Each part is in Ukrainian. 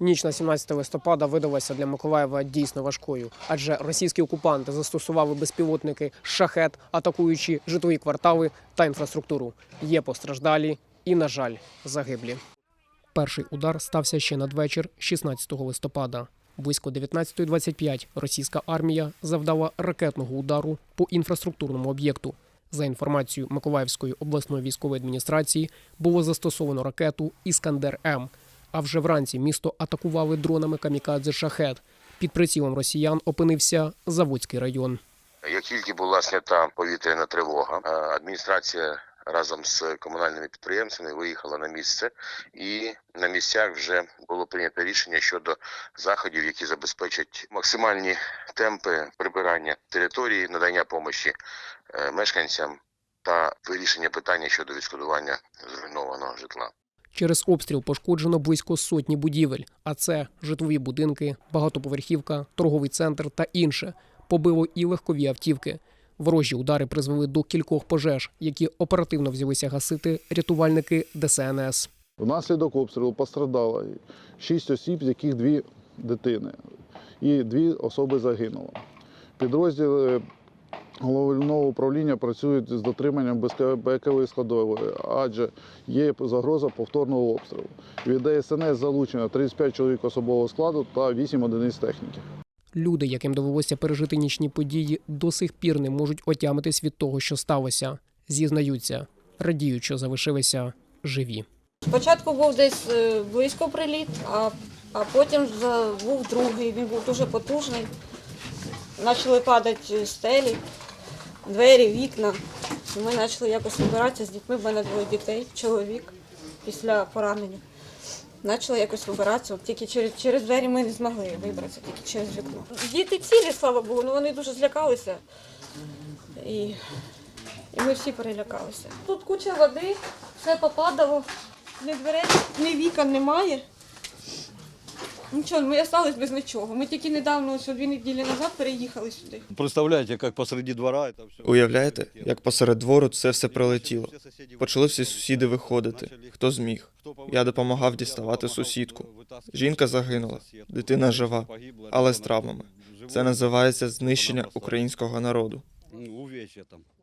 Ніч на 17 листопада видалася для Миколаєва дійсно важкою, адже російські окупанти застосували безпілотники шахет, атакуючи житлові квартали та інфраструктуру. Є постраждалі і, на жаль, загиблі. Перший удар стався ще надвечір 16 листопада. Близько 19.25 російська армія завдала ракетного удару по інфраструктурному об'єкту. За інформацією Миколаївської обласної військової адміністрації, було застосовано ракету Іскандер М. А вже вранці місто атакували дронами камікадзе шахет. Під прицілом росіян опинився Заводський район. Як тільки була снята повітряна тривога, е, адміністрація разом з комунальними підприємцями виїхала на місце, і на місцях вже було прийнято рішення щодо заходів, які забезпечать максимальні темпи прибирання території, надання помощі е, мешканцям та вирішення питання щодо відшкодування зруйнованого житла. Через обстріл пошкоджено близько сотні будівель, а це житлові будинки, багатоповерхівка, торговий центр та інше. Побило і легкові автівки. Ворожі удари призвели до кількох пожеж, які оперативно взялися гасити рятувальники ДСНС. Внаслідок обстрілу пострадало шість осіб, з яких дві дитини, і дві особи загинуло. Підрозділи головного управління працюють з дотриманням безпекової складової, адже є загроза повторного обстрілу. Від ДСНС залучено 35 чоловік особового складу та 8 одиниць техніки. Люди, яким довелося пережити нічні події, до сих пір не можуть отямитись від того, що сталося. Зізнаються, радіють, що залишилися живі. Спочатку був десь е, близько приліт, а, а потім був другий. Він був дуже потужний. Почали падати стелі, двері, вікна. І Ми почали якось вибиратися з дітьми. В мене двоє дітей, чоловік після поранення. Почали якось вибиратися. Тільки через, через двері ми не змогли вибратися, тільки через вікно. Діти цілі, слава Богу, але вони дуже злякалися. І, і ми всі перелякалися. Тут куча води, все попадало. Ні дверей, ні вікон немає. Нічого, ми залишились без нічого. Ми тільки недавно, ось дві неділі назад, переїхали сюди. Представляете, как посреди двора это все. Уявляєте, як посеред двору це все прилетіло. Почали всі сусіди виходити, хто зміг. Я допомагав діставати сусідку. Жінка загинула, дитина жива, але з травмами. Це називається знищення українського народу.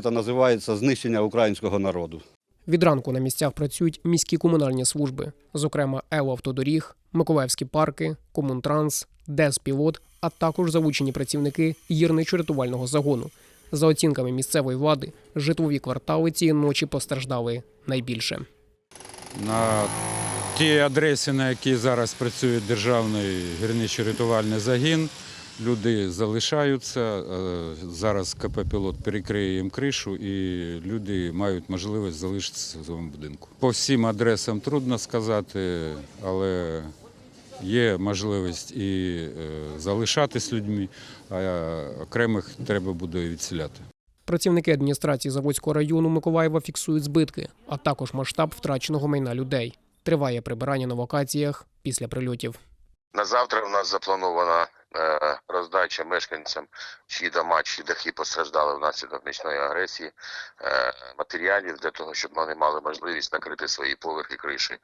Це називається знищення українського народу. Від ранку на місцях працюють міські комунальні служби, зокрема «Елавтодоріг», Миколаївські парки, Комунтранс, Деспілот, а також залучені працівники гірничо-рятувального загону. За оцінками місцевої влади, житлові квартали цієї ночі постраждали найбільше. на ті адреси, на які зараз працює державний гірничо-рятувальний загін. Люди залишаються. е, Зараз КП Пілот перекриє їм кришу, і люди мають можливість залишитися в своєму будинку. По всім адресам трудно сказати, але є можливість і е, залишатись людьми, а окремих треба буде відселяти. Працівники адміністрації Заводського району Миколаєва фіксують збитки, а також масштаб втраченого майна людей. Триває прибирання на локаціях після прильотів. На завтра у нас запланована е, роздача мешканцям, чиї дома, чиї дахи постраждали внаслідок нічної агресії, е, матеріалів для того, щоб вони мали можливість накрити свої поверхи криші.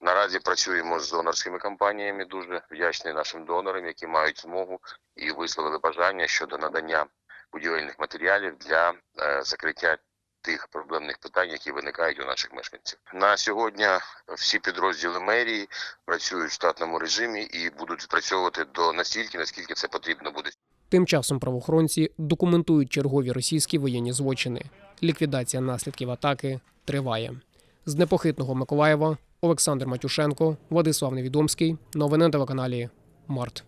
Наразі працюємо з донорськими компаніями, дуже вдячні нашим донорам, які мають змогу і висловили бажання щодо надання будівельних матеріалів для е, закриття тих проблемних питань, які виникають у наших мешканців. На сьогодні всі підрозділи мерії працюють в штатному режимі і будуть спрацьовувати до настільки, наскільки це потрібно буде. Тим часом правоохоронці документують чергові російські воєнні злочини. Ліквідація наслідків атаки триває. З непохитного Миколаєва Олександр Матюшенко, Владислав Невідомський. Новини на телеканалі Март.